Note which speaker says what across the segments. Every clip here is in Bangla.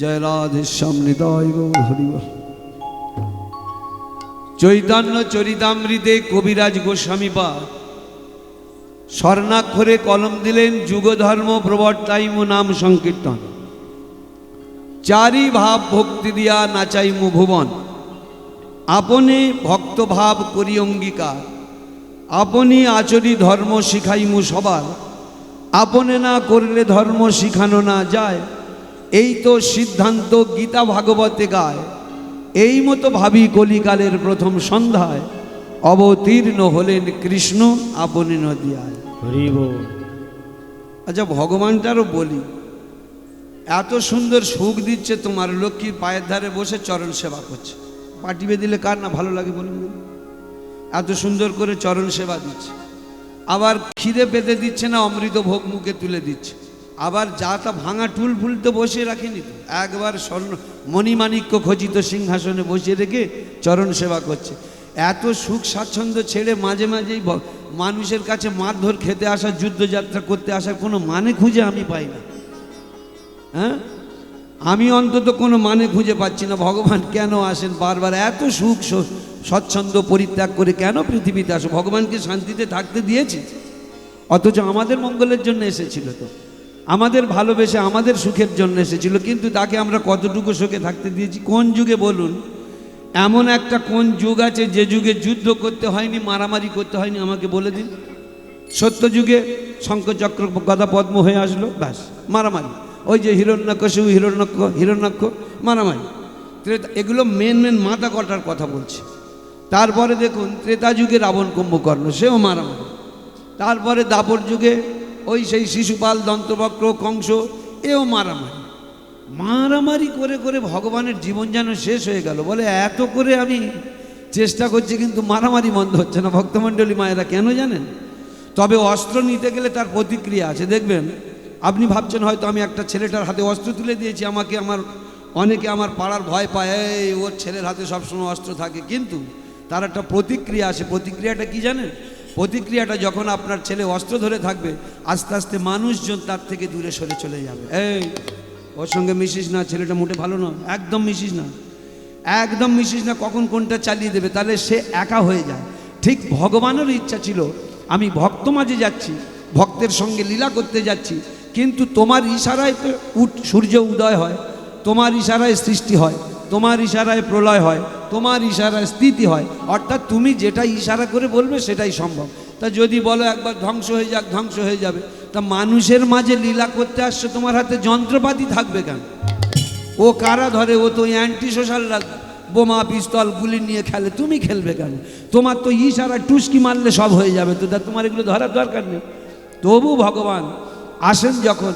Speaker 1: জয় সামনে দয় গৌর হরিবল চৈতন্য চরিতামৃতে কবিরাজ গোস্বামী বা স্বর্ণাক্ষরে কলম দিলেন যুগধর্ম প্রবর্তাইম নাম সংকীর্তন চারি ভাব ভক্তি দিয়া নাচাইম ভুবন আপনি ভক্তভাব করি অঙ্গীকার আপনি আচরি ধর্ম শিখাইমু সবার আপনে না করলে ধর্ম শিখানো না যায় এই তো সিদ্ধান্ত গীতা ভাগবতে গায় এই মতো ভাবি কলিকালের প্রথম সন্ধ্যায় অবতীর্ণ হলেন কৃষ্ণ আপনি নদিয়ায় আচ্ছা ভগবানটারও বলি এত সুন্দর সুখ দিচ্ছে তোমার লক্ষ্মীর পায়ের ধারে বসে চরণ সেবা করছে পাটিবে দিলে কার না ভালো লাগে বলুন এত সুন্দর করে চরণ সেবা দিচ্ছে আবার খিদে পেতে দিচ্ছে না অমৃত ভোগ মুখে তুলে দিচ্ছে আবার যা তা ভাঙা টুল ফুল তো বসে রাখেনি তো একবার স্বর্ণ মণিমাণিক্য খচিত সিংহাসনে বসে রেখে চরণ সেবা করছে এত সুখ স্বাচ্ছন্দ্য ছেড়ে মাঝে মাঝেই মানুষের কাছে মারধর খেতে আসার যুদ্ধযাত্রা করতে আসার কোনো মানে খুঁজে আমি পাই না হ্যাঁ আমি অন্তত কোনো মানে খুঁজে পাচ্ছি না ভগবান কেন আসেন বারবার এত সুখ স্বচ্ছন্দ পরিত্যাগ করে কেন পৃথিবীতে আসো ভগবানকে শান্তিতে থাকতে দিয়েছি অথচ আমাদের মঙ্গলের জন্য এসেছিল তো আমাদের ভালোবেসে আমাদের সুখের জন্য এসেছিল কিন্তু তাকে আমরা কতটুকু সুখে থাকতে দিয়েছি কোন যুগে বলুন এমন একটা কোন যুগ আছে যে যুগে যুদ্ধ করতে হয়নি মারামারি করতে হয়নি আমাকে বলে দিন সত্য যুগে শঙ্করচক্র গদা পদ্ম হয়ে আসলো ব্যাস মারামারি ওই যে শিব হিরণ্যক্ষ হিরণ্যক্ষ মারামারি ত্রেতা এগুলো মেন মেন মাথা কটার কথা বলছে তারপরে দেখুন ত্রেতা যুগে রাবণ কুম্ভকর্ণ সেও মারামারি তারপরে দাপর যুগে ওই সেই শিশুপাল দন্তবক্র কংস এও মারামারি মারামারি করে করে ভগবানের জীবন যেন শেষ হয়ে গেল বলে এত করে আমি চেষ্টা করছি কিন্তু মারামারি বন্ধ হচ্ছে না ভক্তমণ্ডলী মায়েরা কেন জানেন তবে অস্ত্র নিতে গেলে তার প্রতিক্রিয়া আছে দেখবেন আপনি ভাবছেন হয়তো আমি একটা ছেলেটার হাতে অস্ত্র তুলে দিয়েছি আমাকে আমার অনেকে আমার পাড়ার ভয় পায় ওর ছেলের হাতে সবসময় অস্ত্র থাকে কিন্তু তার একটা প্রতিক্রিয়া আছে প্রতিক্রিয়াটা কি জানেন প্রতিক্রিয়াটা যখন আপনার ছেলে অস্ত্র ধরে থাকবে আস্তে আস্তে মানুষজন তার থেকে দূরে সরে চলে যাবে এই ওর সঙ্গে মিশিস না ছেলেটা মোটে ভালো না একদম মিশিস না একদম মিশিস না কখন কোনটা চালিয়ে দেবে তাহলে সে একা হয়ে যায় ঠিক ভগবানের ইচ্ছা ছিল আমি ভক্ত মাঝে যাচ্ছি ভক্তের সঙ্গে লীলা করতে যাচ্ছি কিন্তু তোমার ইশারায় উঠ সূর্য উদয় হয় তোমার ইশারায় সৃষ্টি হয় তোমার ইশারায় প্রলয় হয় তোমার ইশারায় স্থিতি হয় অর্থাৎ তুমি যেটা ইশারা করে বলবে সেটাই সম্ভব তা যদি বলো একবার ধ্বংস হয়ে যাক ধ্বংস হয়ে যাবে তা মানুষের মাঝে লীলা করতে আসছে তোমার হাতে যন্ত্রপাতি থাকবে কেন ও কারা ধরে ও তো অ্যান্টি সোশ্যালরা বোমা পিস্তল গুলি নিয়ে খেলে তুমি খেলবে কেন তোমার তো ইশারা টুসকি মারলে সব হয়ে যাবে তো তোমার এগুলো ধরার দরকার নেই তবু ভগবান আসেন যখন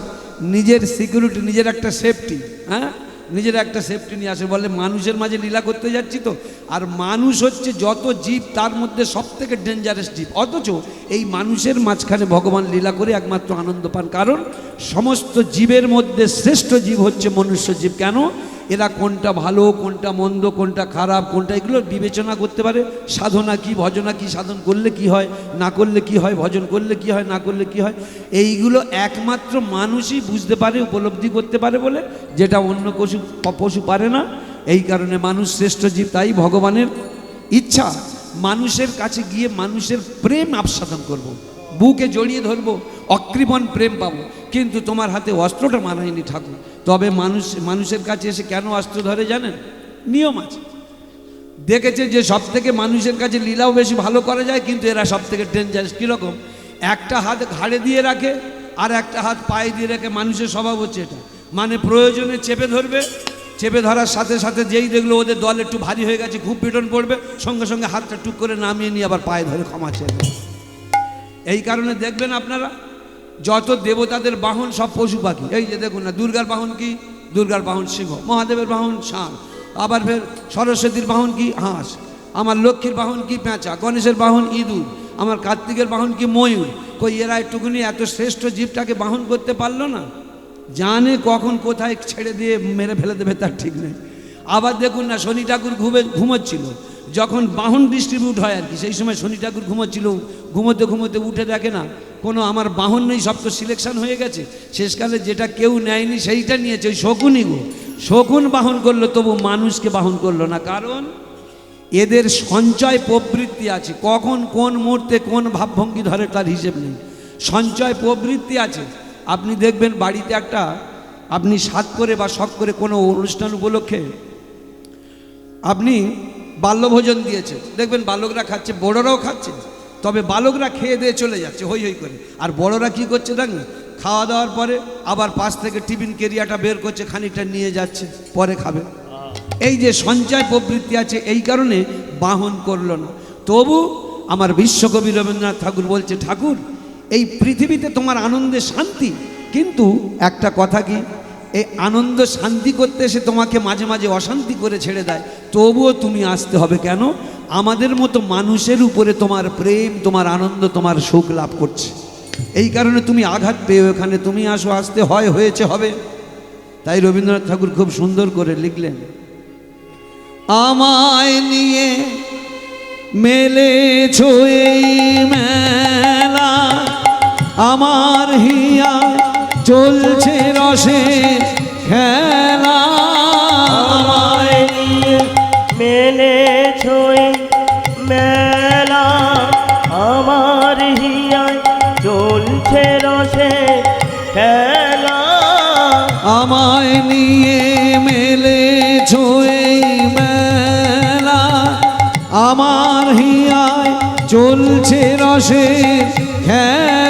Speaker 1: নিজের সিকিউরিটি নিজের একটা সেফটি হ্যাঁ নিজের একটা সেফটি নিয়ে আসে বলে মানুষের মাঝে লীলা করতে যাচ্ছি তো আর মানুষ হচ্ছে যত জীব তার মধ্যে সব থেকে ডেঞ্জারাস জীব অথচ এই মানুষের মাঝখানে ভগবান লীলা করে একমাত্র আনন্দ পান কারণ সমস্ত জীবের মধ্যে শ্রেষ্ঠ জীব হচ্ছে মনুষ্য জীব কেন এরা কোনটা ভালো কোনটা মন্দ কোনটা খারাপ কোনটা এগুলো বিবেচনা করতে পারে সাধনা কি ভজনা কি সাধন করলে কি হয় না করলে কি হয় ভজন করলে কি হয় না করলে কি হয় এইগুলো একমাত্র মানুষই বুঝতে পারে উপলব্ধি করতে পারে বলে যেটা অন্য পশু পশু পারে না এই কারণে মানুষ শ্রেষ্ঠ জীব তাই ভগবানের ইচ্ছা মানুষের কাছে গিয়ে মানুষের প্রেম আপসাধন করব। বুকে জড়িয়ে ধরবো অকৃপণ প্রেম পাবো কিন্তু তোমার হাতে অস্ত্রটা মানায়নি ঠাকুর তবে মানুষ মানুষের কাছে এসে কেন অস্ত্র ধরে জানেন নিয়ম আছে দেখেছে যে সব থেকে মানুষের কাছে লীলাও বেশি ভালো করা যায় কিন্তু এরা সব থেকে ডেঞ্জারাস কীরকম একটা হাত ঘাড়ে দিয়ে রাখে আর একটা হাত পায়ে দিয়ে রাখে মানুষের স্বভাব হচ্ছে এটা মানে প্রয়োজনে চেপে ধরবে চেপে ধরার সাথে সাথে যেই দেখলো ওদের দল একটু ভারী হয়ে গেছে খুব পিটন পড়বে সঙ্গে সঙ্গে হাতটা টুক করে নামিয়ে নিয়ে আবার পায়ে ধরে ক্ষমা চেয়ে এই কারণে দেখবেন আপনারা যত দেবতাদের বাহন সব পশু পাখি এই যে দেখুন না দুর্গার বাহন কি দুর্গার বাহন সিংহ মহাদেবের বাহন ষাঁড় আবার ফের সরস্বতীর বাহন কি হাঁস আমার লক্ষ্মীর বাহন কি পেঁচা গণেশের বাহন ইঁদুর আমার কার্তিকের বাহন কি ময়ূর কই এরা একটুকুনি এত শ্রেষ্ঠ জীবটাকে বাহন করতে পারলো না জানে কখন কোথায় ছেড়ে দিয়ে মেরে ফেলে দেবে তার ঠিক নেই আবার দেখুন না শনি ঠাকুর ঘুমে ঘুমোচ্ছিল যখন বাহন ডিস্ট্রিবিউট হয় আর কি সেই সময় শনি ঠাকুর ঘুমোচ্ছিল ঘুমোতে ঘুমোতে উঠে দেখে না কোনো আমার বাহন নেই সব তো সিলেকশান হয়ে গেছে শেষকালে যেটা কেউ নেয়নি সেইটা নিয়েছে ওই শকুনই গো শকুন বাহন করলো তবু মানুষকে বাহন করলো না কারণ এদের সঞ্চয় প্রবৃত্তি আছে কখন কোন মুহূর্তে কোন ভাবভঙ্গি ধরে তার হিসেব নেই সঞ্চয় প্রবৃত্তি আছে আপনি দেখবেন বাড়িতে একটা আপনি সাত করে বা শখ করে কোনো অনুষ্ঠান উপলক্ষে আপনি বাল্যভোজন দিয়েছে দেখবেন বালকরা খাচ্ছে বড়রাও খাচ্ছে তবে বালকরা খেয়ে দিয়ে চলে যাচ্ছে হই হই করে আর বড়রা কি করছে দেখ খাওয়া দাওয়ার পরে আবার পাশ থেকে টিফিন কেরিয়াটা বের করছে খানিকটা নিয়ে যাচ্ছে পরে খাবে এই যে সঞ্চয় প্রবৃত্তি আছে এই কারণে বাহন করলো না তবু আমার বিশ্বকবি রবীন্দ্রনাথ ঠাকুর বলছে ঠাকুর এই পৃথিবীতে তোমার আনন্দে শান্তি কিন্তু একটা কথা কি এই আনন্দ শান্তি করতে এসে তোমাকে মাঝে মাঝে অশান্তি করে ছেড়ে দেয় তবুও তুমি আসতে হবে কেন আমাদের মতো মানুষের উপরে তোমার প্রেম তোমার আনন্দ তোমার সুখ লাভ করছে এই কারণে তুমি আঘাত পেয়ে ওখানে তুমি আসো আসতে হয় হয়েছে হবে তাই রবীন্দ্রনাথ ঠাকুর খুব সুন্দর করে লিখলেন আমায় নিয়ে মেলে ছোয়ে মেলা আমার হিয়া চলছে রসে খেলা
Speaker 2: মেলে ছয় মেলা আমার হিয়ায় চলছে রসে খেলা
Speaker 1: আমায় নিয়ে মেলে ছয় মেলা আমার হিয়ায় চলছে রসে হ্যাঁ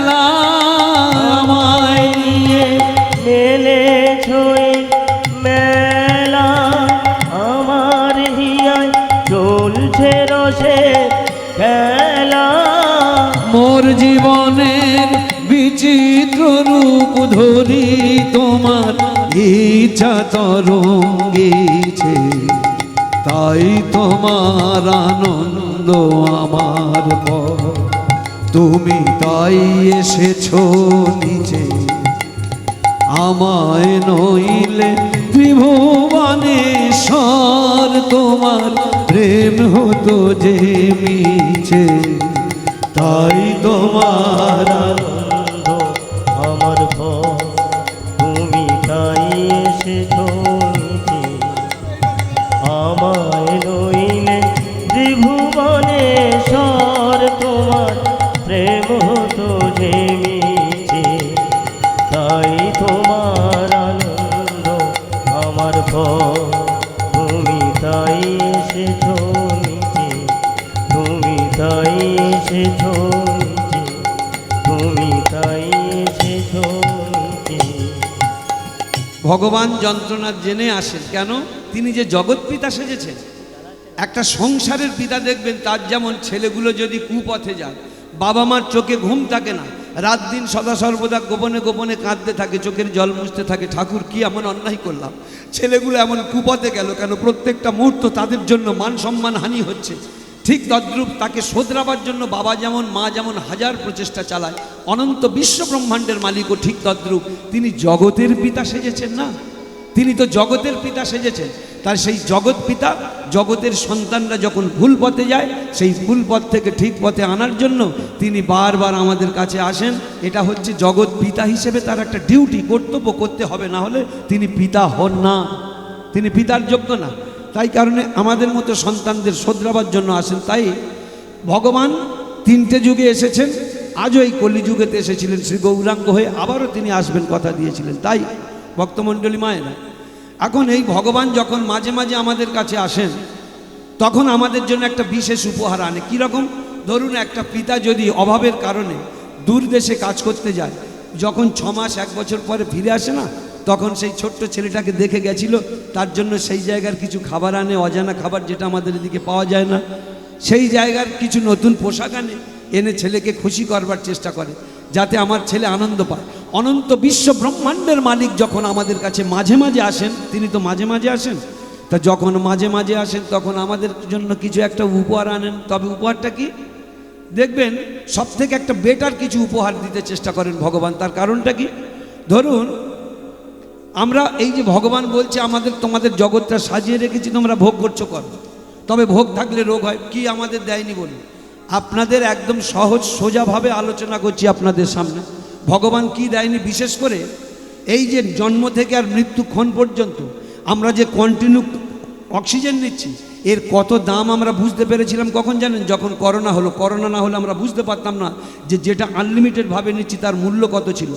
Speaker 1: ইচ্ছা তরঙ্গিছে তাই তোমার আনন্দ আমার পর তুমি তাই এসেছ নিচে আমায় নইলে সর তোমার প্রেম হতো যে মিছে তাই তোমার ভগবান যন্ত্রণা জেনে আসেন কেন তিনি যে জগৎ পিতা সেজেছেন একটা সংসারের পিতা দেখবেন তার যেমন ছেলেগুলো যদি কুপথে যায় বাবা মার চোখে ঘুম থাকে না রাত দিন সদা সর্বদা গোপনে গোপনে কাঁদতে থাকে চোখের জল মুছতে থাকে ঠাকুর কি এমন অন্যায় করলাম ছেলেগুলো এমন কুপথে গেল কেন প্রত্যেকটা মুহূর্ত তাদের জন্য মান সম্মান হানি হচ্ছে ঠিক তদ্রূপ তাকে শোধরাবার জন্য বাবা যেমন মা যেমন হাজার প্রচেষ্টা চালায় অনন্ত বিশ্ব ব্রহ্মাণ্ডের মালিকও ঠিক তদ্রূপ তিনি জগতের পিতা সেজেছেন না তিনি তো জগতের পিতা সেজেছেন তার সেই জগৎ পিতা জগতের সন্তানরা যখন ভুল পথে যায় সেই ভুল পথ থেকে ঠিক পথে আনার জন্য তিনি বারবার আমাদের কাছে আসেন এটা হচ্ছে জগৎ পিতা হিসেবে তার একটা ডিউটি কর্তব্য করতে হবে না হলে তিনি পিতা হন না তিনি পিতার যোগ্য না তাই কারণে আমাদের মতো সন্তানদের শোধরাবার জন্য আসেন তাই ভগবান তিনটে যুগে এসেছেন আজও এই কলিযুগেতে এসেছিলেন শ্রী গৌরাঙ্গ হয়ে আবারও তিনি আসবেন কথা দিয়েছিলেন তাই ভক্তমণ্ডলী মায়েরা এখন এই ভগবান যখন মাঝে মাঝে আমাদের কাছে আসেন তখন আমাদের জন্য একটা বিশেষ উপহার আনে কীরকম ধরুন একটা পিতা যদি অভাবের কারণে দূর দেশে কাজ করতে যায় যখন ছ মাস এক বছর পরে ফিরে আসে না তখন সেই ছোট্ট ছেলেটাকে দেখে গেছিল তার জন্য সেই জায়গার কিছু খাবার আনে অজানা খাবার যেটা আমাদের এদিকে পাওয়া যায় না সেই জায়গার কিছু নতুন পোশাক আনে এনে ছেলেকে খুশি করবার চেষ্টা করে যাতে আমার ছেলে আনন্দ পায় অনন্ত বিশ্ব ব্রহ্মাণ্ডের মালিক যখন আমাদের কাছে মাঝে মাঝে আসেন তিনি তো মাঝে মাঝে আসেন তা যখন মাঝে মাঝে আসেন তখন আমাদের জন্য কিছু একটা উপহার আনেন তবে উপহারটা কি দেখবেন সব থেকে একটা বেটার কিছু উপহার দিতে চেষ্টা করেন ভগবান তার কারণটা কি ধরুন আমরা এই যে ভগবান বলছে আমাদের তোমাদের জগৎটা সাজিয়ে রেখেছি তোমরা ভোগ করছো কর তবে ভোগ থাকলে রোগ হয় কি আমাদের দেয়নি বলুন আপনাদের একদম সহজ সোজাভাবে আলোচনা করছি আপনাদের সামনে ভগবান কি দেয়নি বিশেষ করে এই যে জন্ম থেকে আর মৃত্যুক্ষণ পর্যন্ত আমরা যে কন্টিনিউ অক্সিজেন নিচ্ছি এর কত দাম আমরা বুঝতে পেরেছিলাম কখন জানেন যখন করোনা হলো করোনা না হলে আমরা বুঝতে পারতাম না যে যেটা আনলিমিটেডভাবে নিচ্ছি তার মূল্য কত ছিল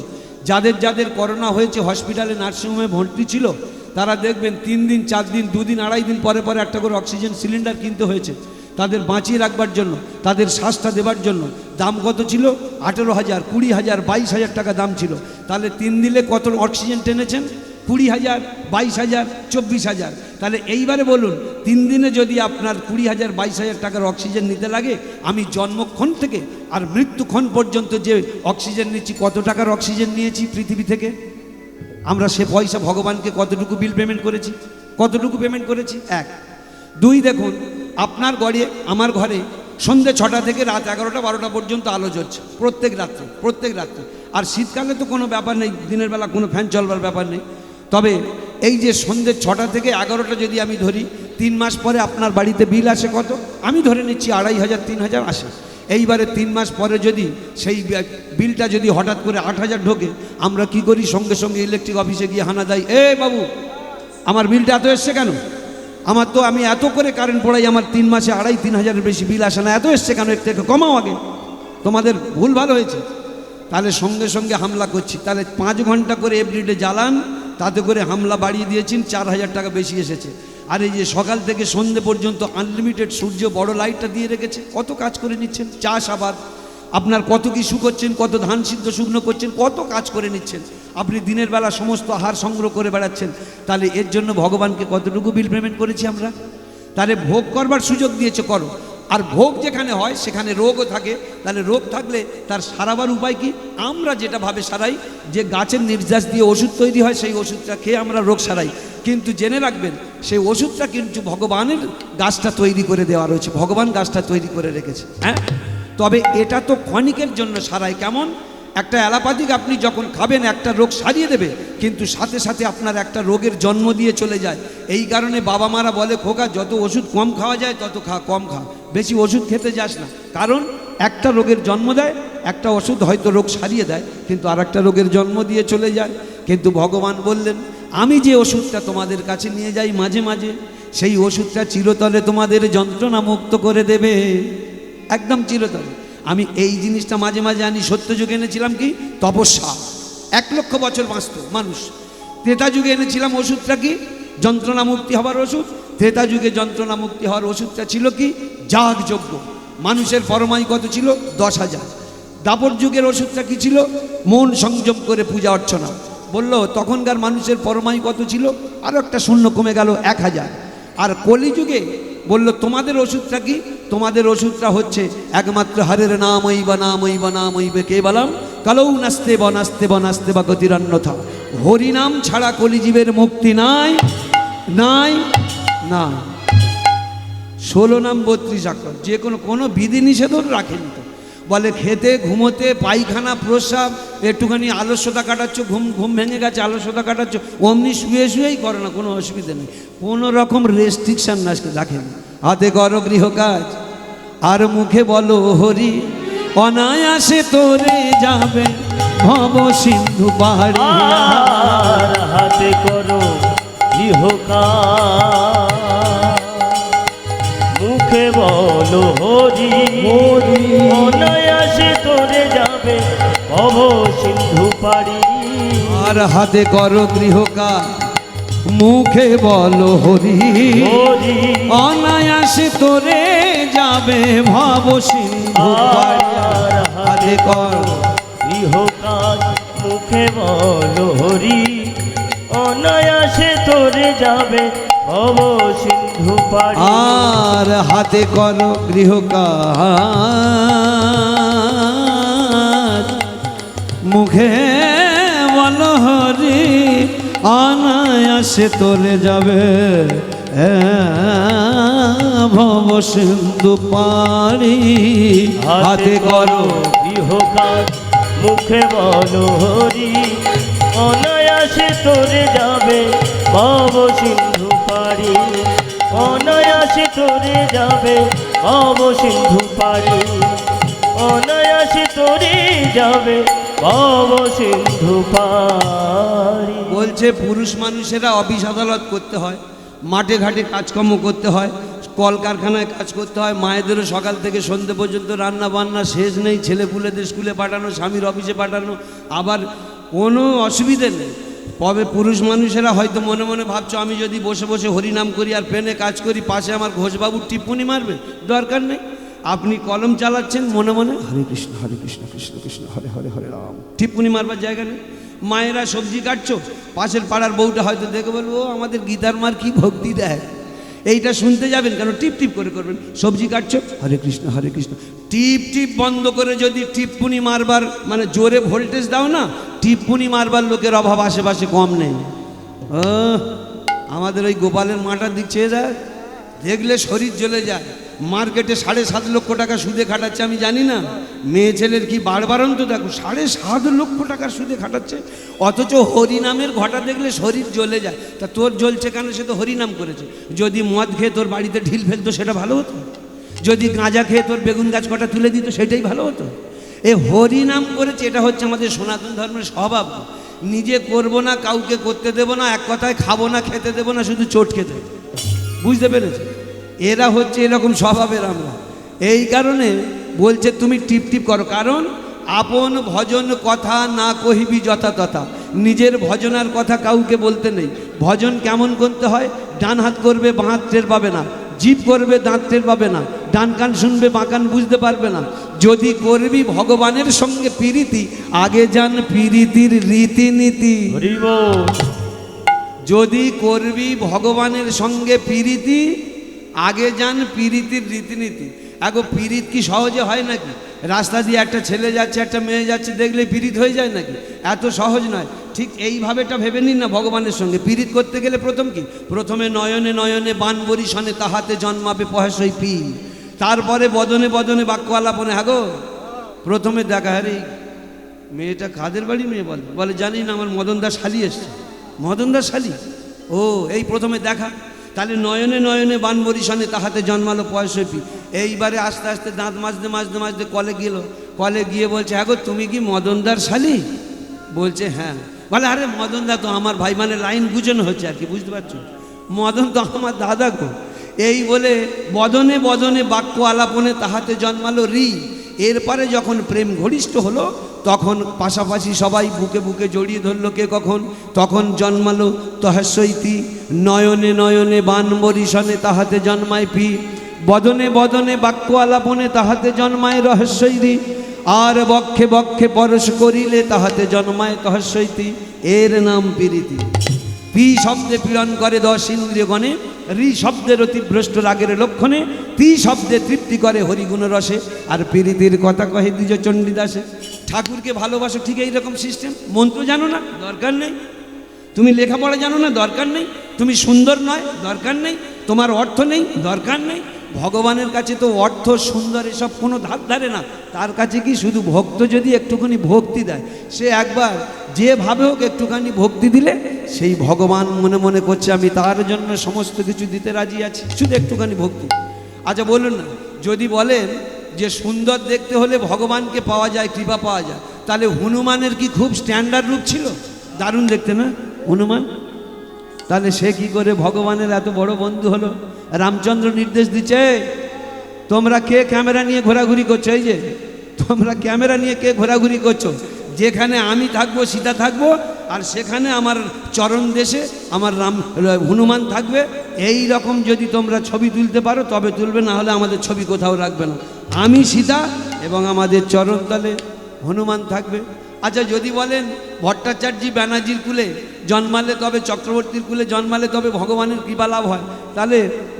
Speaker 1: যাদের যাদের করোনা হয়েছে হসপিটালে নার্সিংহোমে ভর্তি ছিল তারা দেখবেন তিন দিন চার দিন দুদিন আড়াই দিন পরে পরে একটা করে অক্সিজেন সিলিন্ডার কিনতে হয়েছে তাদের বাঁচিয়ে রাখবার জন্য তাদের স্বাস্থ্য দেবার জন্য দাম কত ছিল আঠেরো হাজার কুড়ি হাজার বাইশ হাজার টাকা দাম ছিল তাহলে তিন দিলে কত অক্সিজেন টেনেছেন কুড়ি হাজার বাইশ হাজার চব্বিশ হাজার তাহলে এইবারে বলুন তিন দিনে যদি আপনার কুড়ি হাজার বাইশ হাজার টাকার অক্সিজেন নিতে লাগে আমি জন্মক্ষণ থেকে আর মৃত্যুক্ষণ পর্যন্ত যে অক্সিজেন নিচ্ছি কত টাকার অক্সিজেন নিয়েছি পৃথিবী থেকে আমরা সে পয়সা ভগবানকে কতটুকু বিল পেমেন্ট করেছি কতটুকু পেমেন্ট করেছি এক দুই দেখুন আপনার গড়ে আমার ঘরে সন্ধ্যে ছটা থেকে রাত এগারোটা বারোটা পর্যন্ত আলো জ্বলছে প্রত্যেক রাত্রে প্রত্যেক রাত্রে আর শীতকালে তো কোনো ব্যাপার নেই দিনের বেলা কোনো ফ্যান চলবার ব্যাপার নেই তবে এই যে সন্ধ্যে ছটা থেকে এগারোটা যদি আমি ধরি তিন মাস পরে আপনার বাড়িতে বিল আসে কত আমি ধরে নিচ্ছি আড়াই হাজার তিন হাজার আসে এইবারে তিন মাস পরে যদি সেই বিলটা যদি হঠাৎ করে আট হাজার ঢোকে আমরা কি করি সঙ্গে সঙ্গে ইলেকট্রিক অফিসে গিয়ে হানা দেয় এ বাবু আমার বিলটা এত এসছে কেন আমার তো আমি এত করে কারেন্ট পড়াই আমার তিন মাসে আড়াই তিন হাজারের বেশি বিল আসে না এত এসছে কেন এর থেকে কমাও আগে তোমাদের ভুল ভালো হয়েছে তাহলে সঙ্গে সঙ্গে হামলা করছি তাহলে পাঁচ ঘন্টা করে এভরিডে জ্বালান তাতে করে হামলা বাড়িয়ে দিয়েছেন চার হাজার টাকা বেশি এসেছে আর এই যে সকাল থেকে সন্ধে পর্যন্ত আনলিমিটেড সূর্য বড় লাইটটা দিয়ে রেখেছে কত কাজ করে নিচ্ছেন চাষাবাদ আপনার কত কি করছেন কত ধান সিদ্ধ শুকনো করছেন কত কাজ করে নিচ্ছেন আপনি দিনের বেলা সমস্ত আহার সংগ্রহ করে বেড়াচ্ছেন তাহলে এর জন্য ভগবানকে কতটুকু বিল পেমেন্ট করেছি আমরা তাহলে ভোগ করবার সুযোগ দিয়েছে করো আর ভোগ যেখানে হয় সেখানে রোগও থাকে তাহলে রোগ থাকলে তার সারাবার উপায় কি আমরা যেটা ভাবে সারাই যে গাছের নির্যাস দিয়ে ওষুধ তৈরি হয় সেই ওষুধটা খেয়ে আমরা রোগ সারাই কিন্তু জেনে রাখবেন সেই ওষুধটা কিন্তু ভগবানের গাছটা তৈরি করে দেওয়া রয়েছে ভগবান গাছটা তৈরি করে রেখেছে হ্যাঁ তবে এটা তো ক্ষণিকের জন্য সারায় কেমন একটা অ্যালাপাথিক আপনি যখন খাবেন একটা রোগ সারিয়ে দেবে কিন্তু সাথে সাথে আপনার একটা রোগের জন্ম দিয়ে চলে যায় এই কারণে বাবা মারা বলে খোকা যত ওষুধ কম খাওয়া যায় তত খা কম খা বেশি ওষুধ খেতে যাস না কারণ একটা রোগের জন্ম দেয় একটা ওষুধ হয়তো রোগ সারিয়ে দেয় কিন্তু আর একটা রোগের জন্ম দিয়ে চলে যায় কিন্তু ভগবান বললেন আমি যে ওষুধটা তোমাদের কাছে নিয়ে যাই মাঝে মাঝে সেই ওষুধটা চিরতলে তোমাদের যন্ত্রণা মুক্ত করে দেবে একদম চিরতলে আমি এই জিনিসটা মাঝে মাঝে আনি সত্যযুগে এনেছিলাম কি তপস্যা এক লক্ষ বছর বাঁচত মানুষ ত্রেতা যুগে এনেছিলাম ওষুধটা কি যন্ত্রণা মুক্তি হবার ওষুধ ত্রেতা যুগে যন্ত্রণা মুক্তি হওয়ার ওষুধটা ছিল কি যাগযজ্ঞ মানুষের পরমাই কত ছিল দশ হাজার দাপর যুগের ওষুধটা কী ছিল মন সংযম করে পূজা অর্চনা বলল তখনকার মানুষের পরমাই কত ছিল আরও একটা শূন্য কমে গেল এক হাজার আর কলিযুগে বলল তোমাদের ওষুধটা কি তোমাদের ওষুধটা হচ্ছে একমাত্র হারের নাম ওই বা নাম ওই বা নাম ওই কে বলাম কালৌ নাস্তে বা নাস্তে বা নাস্তে বা গতিরান্যথা হরিনাম ছাড়া কলিজীবের মুক্তি নাই নাই না ষোলো নাম বত্রিশ আক্রান্ত যে কোনো কোনো বিধিনিষেধও রাখেনি তো বলে খেতে ঘুমোতে পায়খানা প্রস্রাব একটুখানি আলস্যতা কাটাচ্ছ ঘুম ঘুম ভেঙে গেছে আলস্যতা কাটাচ্ছ অমনি শুয়ে শুয়েই করে না কোনো অসুবিধে নেই কোনো রকম রেস্ট্রিকশান না রাখেন হাতে করো কাজ আর মুখে বলো হরি অনায়াসে তোরে যাবে ভব সিন্ধু পাহাড়ি
Speaker 2: হাতে করো কাজ মুখে বলো হরি হরি অনায়াসে তোরে যাবে অব সিন্ধু পারি
Speaker 1: আর হাতে করো গৃহকার মুখে বলো হরি হরি অনায়াসে তোরে যাবে ভব সিন্ধু পারি হাতে কর গৃহ মুখে বলো হরি অনায়াসে তোরে যাবে ভব সিন্ধু পারি
Speaker 2: হাতে করো গৃহ মুখে মনোহরি হরি অনায়াসে তোলে যাবে ভব সিন্ধু অনায়াসে তোরে যাবে ভব সিন্ধু পারি অনায়াসে তোরে যাবে ভব সিন্ধু পারি
Speaker 1: বলছে পুরুষ মানুষেরা অফিস আদালত করতে হয় মাঠে ঘাটে কাজকর্ম করতে হয় কলকারখানায় কাজ করতে হয় মায়েদেরও সকাল থেকে সন্ধ্যে পর্যন্ত রান্না বান্না শেষ নেই ছেলেপুলেদের স্কুলে পাঠানো স্বামীর অফিসে পাঠানো আবার কোনো অসুবিধে নেই তবে পুরুষ মানুষেরা হয়তো মনে মনে ভাবছ আমি যদি বসে বসে হরিনাম করি আর পেনে কাজ করি পাশে আমার ঘোষবাবু টিপ্পনি মারবে দরকার নেই আপনি কলম চালাচ্ছেন মনে মনে হরে কৃষ্ণ হরে কৃষ্ণ কৃষ্ণ কৃষ্ণ হরে হরে হরে রাম টিপ্পনি মারবার জায়গা নেই মায়েরা সবজি কাটছো পাশের পাড়ার বউটা হয়তো দেখে বলবো আমাদের গীতার মার কি ভক্তি দেয় এইটা শুনতে যাবেন কেন টিপ টিপ করে করবেন সবজি কাটছো হরে কৃষ্ণ হরে কৃষ্ণ টিপ টিপ বন্ধ করে যদি টিপ্পুনি মারবার মানে জোরে ভোল্টেজ দাও না টিপ্পুনি মারবার লোকের অভাব আশেপাশে কম নেই আমাদের ওই গোপালের মাটার দিচ্ছে চেয়ে যায় দেখলে শরীর জ্বলে যায় মার্কেটে সাড়ে সাত লক্ষ টাকা সুদে খাটাচ্ছে আমি জানি না মেয়ে ছেলের কি বারবারন্ত দেখো সাড়ে সাত লক্ষ টাকার সুদে খাটাচ্ছে অথচ হরিনামের ঘটা দেখলে শরীর জ্বলে যায় তা তোর জ্বলছে কেন সে তো হরিনাম করেছে যদি মদ খেয়ে তোর বাড়িতে ঢিল ফেলতো সেটা ভালো হতো যদি গাঁজা খেয়ে তোর বেগুন গাছ কটা তুলে দিত সেটাই ভালো হতো এ হরিনাম করেছে এটা হচ্ছে আমাদের সনাতন ধর্মের স্বভাব নিজে করব না কাউকে করতে দেব না এক কথায় খাবো না খেতে দেবো না শুধু চটকে দেবে বুঝতে পেরেছে এরা হচ্ছে এরকম স্বভাবের আমরা এই কারণে বলছে তুমি টিপ টিপ করো কারণ আপন ভজন কথা না কহিবি যথাতথা নিজের ভজনার কথা কাউকে বলতে নেই ভজন কেমন করতে হয় ডান হাত করবে বাঁ হাত টের পাবে না জিভ করবে দাঁত টের পাবে না ডান কান শুনবে বাঁ কান বুঝতে পারবে না যদি করবি ভগবানের সঙ্গে পিরিতি আগে যান পিরিতির রীতিনীতি যদি করবি ভগবানের সঙ্গে পিরিতি আগে যান পীড়িতির রীতিনীতি এখন পীড়িত কি সহজে হয় নাকি রাস্তা দিয়ে একটা ছেলে যাচ্ছে একটা মেয়ে যাচ্ছে দেখলে পীড়িত হয়ে যায় নাকি এত সহজ নয় ঠিক এইভাবে এটা ভেবে নিন না ভগবানের সঙ্গে পীড়িত করতে গেলে প্রথম কি প্রথমে নয়নে নয়নে বান বরিশনে তাহাতে জন্মাবে পহেশই পি তারপরে বদনে বদনে বাক্য আলাপনে হাগো প্রথমে দেখা হারে মেয়েটা খাদের বাড়ি মেয়ে বলে বলে জানি না আমার মদন দাস শালি এসছে মদন দাস শালি ও এই প্রথমে দেখা তাহলে নয়নে নয়নে বানবরিশানে তাহাতে জন্মালো পঁয়ষট্টি এইবারে আস্তে আস্তে দাঁত মাজতে মাজতে মাজতে কলে গেল কলে গিয়ে বলছে এগো হ্যাঁ তুমি কি মদনদার শালি বলছে হ্যাঁ বলে আরে মদনদা তো আমার ভাই মানে লাইন গুজন হচ্ছে আর কি বুঝতে পারছো মদন তো আমার দাদা গো এই বলে বদনে বদনে বাক্য আলাপনে তাহাতে জন্মালো রি এরপরে যখন প্রেম ঘনিষ্ঠ হলো তখন পাশাপাশি সবাই বুকে বুকে জড়িয়ে ধরলো কে কখন তখন জন্মালো তহস্যইতি নয়নে নয়নে বান বরিশনে তাহাতে জন্মায় পি বদনে বদনে বাক্য আলাপনে তাহাতে জন্মায় রহস্যৈতি আর বক্ষে বক্ষে পরশ করিলে তাহাতে জন্মায় তহস্যইতি এর নাম পীড়িতি পি শব্দে পীড়ন করে দশ ইন্দ্রিয়গণে রি শব্দের অতিভ্রষ্ট রাগের লক্ষণে তি শব্দে তৃপ্তি করে হরিগুণ রসে আর পীড়িতির কথা কহে দ্বিজ চণ্ডীদাসে ঠাকুরকে ভালোবাসো ঠিক এইরকম সিস্টেম মন্ত্র জানো না দরকার নেই তুমি লেখাপড়া জানো না দরকার নেই তুমি সুন্দর নয় দরকার নেই তোমার অর্থ নেই দরকার নেই ভগবানের কাছে তো অর্থ সুন্দর এসব কোনো ধার ধারে না তার কাছে কি শুধু ভক্ত যদি একটুখানি ভক্তি দেয় সে একবার যেভাবে হোক একটুখানি ভক্তি দিলে সেই ভগবান মনে মনে করছে আমি তার জন্য সমস্ত কিছু দিতে রাজি আছি শুধু একটুখানি ভক্তি আচ্ছা বলুন না যদি বলেন যে সুন্দর দেখতে হলে ভগবানকে পাওয়া যায় কৃপা পাওয়া যায় তাহলে হনুমানের কি খুব স্ট্যান্ডার্ড রূপ ছিল দারুণ দেখতে না হনুমান তাহলে সে কি করে ভগবানের এত বড় বন্ধু হলো রামচন্দ্র নির্দেশ দিচ্ছে তোমরা কে ক্যামেরা নিয়ে ঘোরাঘুরি করছো এই যে তোমরা ক্যামেরা নিয়ে কে ঘোরাঘুরি করছো যেখানে আমি থাকবো সীতা থাকবো আর সেখানে আমার চরণ দেশে আমার রাম হনুমান থাকবে এই রকম যদি তোমরা ছবি তুলতে পারো তবে তুলবে না হলে আমাদের ছবি কোথাও রাখবে না আমি সীতা এবং আমাদের চরণতলে হনুমান থাকবে আচ্ছা যদি বলেন ভট্টাচার্যী ব্যানার্জির কুলে জন্মালে তবে চক্রবর্তীর কুলে জন্মালে তবে ভগবানের কৃপা লাভ হয় তাহলে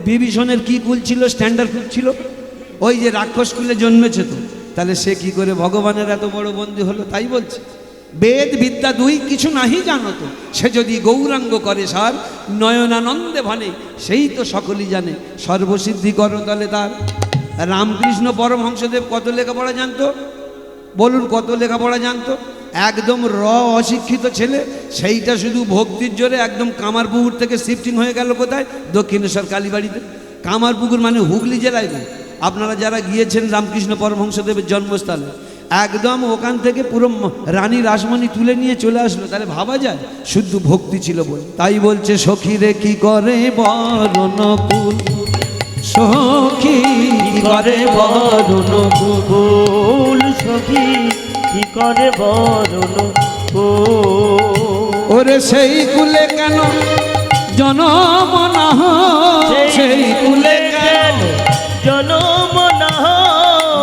Speaker 1: বিভীষণের কী কুল ছিল স্ট্যান্ডার্ড কুল ছিল ওই যে রাক্ষস কুলে জন্মেছে তো তাহলে সে কি করে ভগবানের এত বড় বন্দী হলো তাই বলছে বেদ বিদ্যা দুই কিছু নাহি জানো তো সে যদি গৌরাঙ্গ করে সার নয়নানন্দে ভানে সেই তো সকলেই জানে সর্বসিদ্ধি কর তাহলে তার রামকৃষ্ণ পরমহংসদেব কত লেখাপড়া জানতো বলুন কত লেখাপড়া জানতো একদম র অশিক্ষিত ছেলে সেইটা শুধু ভক্তির জোরে একদম কামারপুকুর থেকে শিফটিং হয়ে গেল কোথায় দক্ষিণেশ্বর কালীবাড়িতে কামারপুকুর মানে হুগলি জেলায় আপনারা যারা গিয়েছেন রামকৃষ্ণ পরমহংসদেবের জন্মস্থলে একদম ওখান থেকে পুরো রানী রাসমণি তুলে নিয়ে চলে আসলো তাহলে ভাবা যায় শুদ্ধ ভক্তি ছিল বলে তাই বলছে রে কি করে বরণপুর সখী করে
Speaker 2: বরণ সখী কি করে বরণ
Speaker 1: ওরে সেই কুলে কেন জনম না
Speaker 2: সেই কুলে কেন জনম না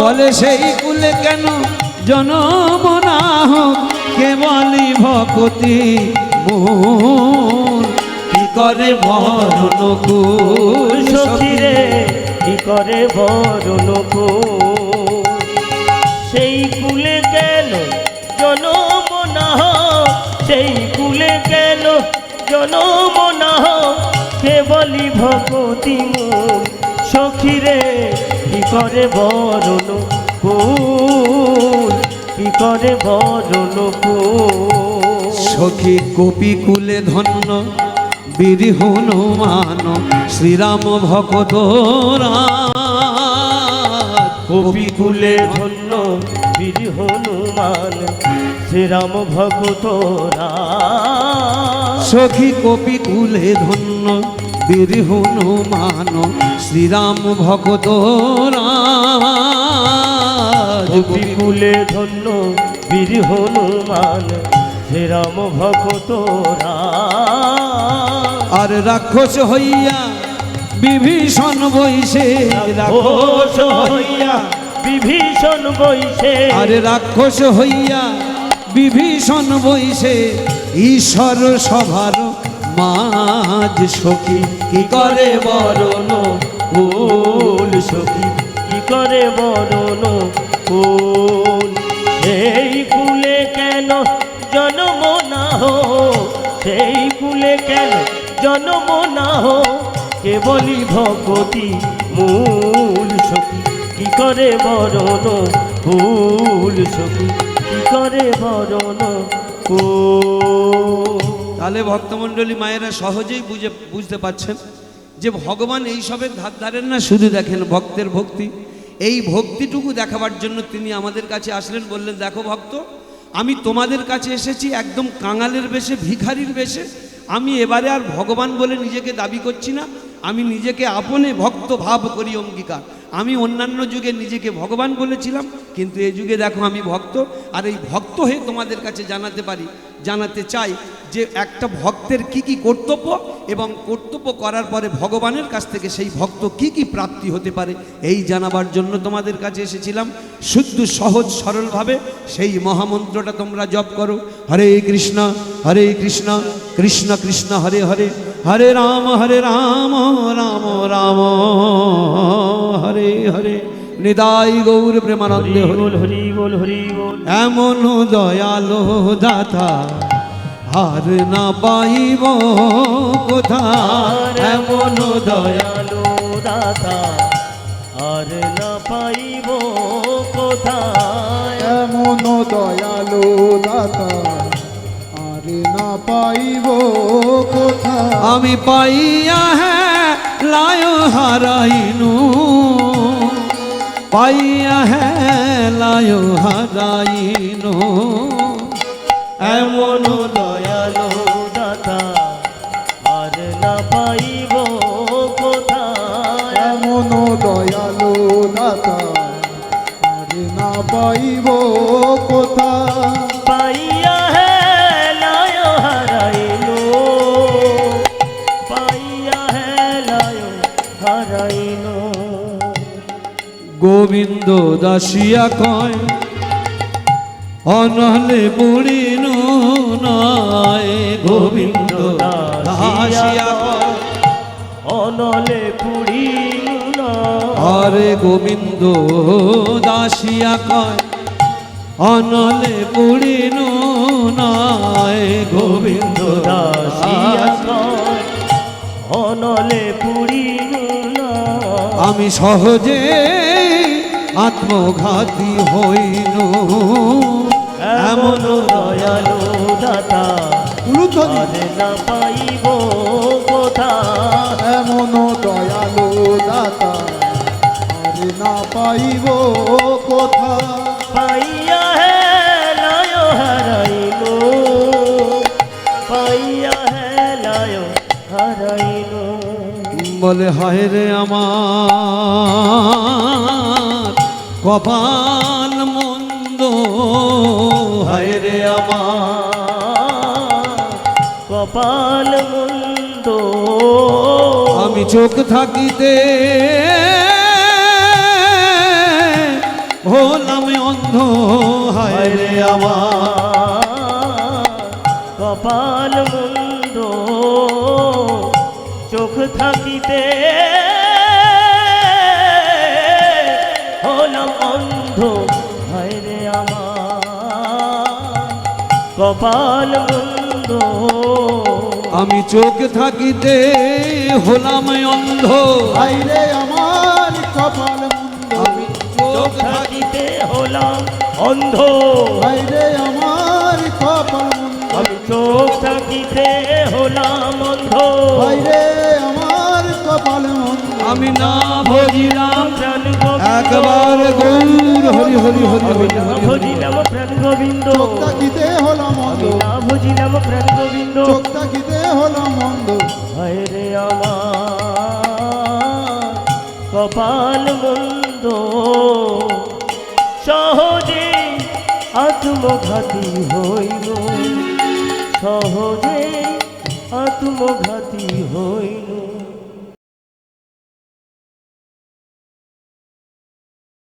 Speaker 2: বলে
Speaker 1: সেই কুলে কেন জনম না কেবলই ভকতি কি
Speaker 2: করে বরণ
Speaker 1: সখীরে কি করে বরণ সেই কুলে জনম না কে বলি ভগতি মোর সখীরে কি করে বরণ কি করে বরণ সখী কপি কুলে ধন্য বিরিহন হনুমান শ্রীরাম ভকত
Speaker 2: কপি কুলে ধন্য বীর হনুমান শ্রীরাম ভগত
Speaker 1: সখী কপি তুলে ধন্য বীর হনুমান শ্রীরাম ভগত কপি
Speaker 2: তুলে ধন্য বীর হনুমান শ্রীরাম ভগত আর
Speaker 1: রাক্ষস হইয়া বিভীষণ বৈশে
Speaker 2: রাক্ষস হইয়া বিভীষণ বইছে আরে
Speaker 1: রাক্ষস হইয়া বিভীষণ বইছে ঈশ্বর সভার মাঝ সখী কি
Speaker 2: করে বরণ ফুল সখী কি করে বরণ ফুল
Speaker 1: সেই ফুলে কেন জন্ম না হো সেই ফুলে কেন জন্ম না হো কেবলই ভগতি মূল সখী কি করে বরণ ভুল সখী কি করে বরণ তাহলে ভক্তমণ্ডলী মায়েরা সহজেই বুঝে বুঝতে পাচ্ছেন যে ভগবান এইসবের ধার ধারেন না শুধু দেখেন ভক্তের ভক্তি এই ভক্তিটুকু দেখাবার জন্য তিনি আমাদের কাছে আসলেন বললেন দেখো ভক্ত আমি তোমাদের কাছে এসেছি একদম কাঙালের বেশে ভিখারির বেশে আমি এবারে আর ভগবান বলে নিজেকে দাবি করছি না আমি নিজেকে আপনে ভক্ত ভাব করি অঙ্গীকার আমি অন্যান্য যুগে নিজেকে ভগবান বলেছিলাম কিন্তু এই যুগে দেখো আমি ভক্ত আর এই ভক্ত হয়ে তোমাদের কাছে জানাতে পারি জানাতে চাই যে একটা ভক্তের কি কি কর্তব্য এবং কর্তব্য করার পরে ভগবানের কাছ থেকে সেই ভক্ত কি কি প্রাপ্তি হতে পারে এই জানাবার জন্য তোমাদের কাছে এসেছিলাম শুদ্ধ সহজ সরলভাবে সেই মহামন্ত্রটা তোমরা জপ করো হরে কৃষ্ণ হরে কৃষ্ণ কৃষ্ণ কৃষ্ণ হরে হরে হরে রাম হরে রাম রাম রাম হরে হরে নিদাই গৌর প্রেমানন্দে
Speaker 2: হরি বল হরি
Speaker 1: এমন দয়ালো দাতা হার না পাইব কোথা
Speaker 2: এমন দয়ালো দাতা আর না পাইব কোথা
Speaker 1: এমন দয়ালো দাতা আর না পাইব কোথা আমি পাইয়া হ্যাঁ লায় হারাইনু পাইয়া হেলায় হারাইন
Speaker 2: এমন দয়ালো দাতা আর না পাইব কোথায় এমন
Speaker 1: দয়ালো দাতা আর না পাইব কোথায় পাই গোবিন্দ দাসিয়া কয় অনহলে বুড়ি নয় গোবিন্দ দাসিয়া
Speaker 2: অনলে বুড়ি
Speaker 1: আরে গোবিন্দ দাসিয়া কয় অনলে বুড়ি নয় গোবিন্দ দাসিয়া
Speaker 2: অনলে পুরি আমি
Speaker 1: সহজে আত্মঘাতী হইল
Speaker 2: এমন দয়ালু দাতা না পাইব কোথা
Speaker 1: এমন দয়ালু দাতা আরে না পাইব কোথা
Speaker 2: পাইয়া হে নয় হারাইল পাইয়া হে নয় হারাইল
Speaker 1: বলে হায় রে আমার কপাল মন্দ হায়
Speaker 2: রে আমার কপাল মন্দ আমি
Speaker 1: চোখ থাকিতে হলাম অন্ধ হায়
Speaker 2: রে আমার কপাল মন্দ চোখ থাকিতে কপাল বন্ধ আমি
Speaker 1: চোখ থাকিতে হলাম অন্ধ আইলে
Speaker 2: আমার কপাল আমি চোখ থাকিতে হলাম অন্ধ আইলে
Speaker 1: আমার কপাল আমি
Speaker 2: চোখ থাকিতে হলাম অন্ধ আইলে
Speaker 1: আমার কপাল অন্ধ আমি
Speaker 2: না ভজিলাম একবার
Speaker 1: গৌর হরি হরি হরি হরি ভজিলাম
Speaker 2: প্রাণ গোবিন্দ চোখটাকিতে
Speaker 1: হলো মন্দ না
Speaker 2: ভজিলাম প্রাণ গোবিন্দ চোখটাকিতে
Speaker 1: হলো মন্দ হায়
Speaker 2: রে আমার কপাল মন্দ সহজে আত্মঘাতী হইল সহজে আত্মঘাতী হইল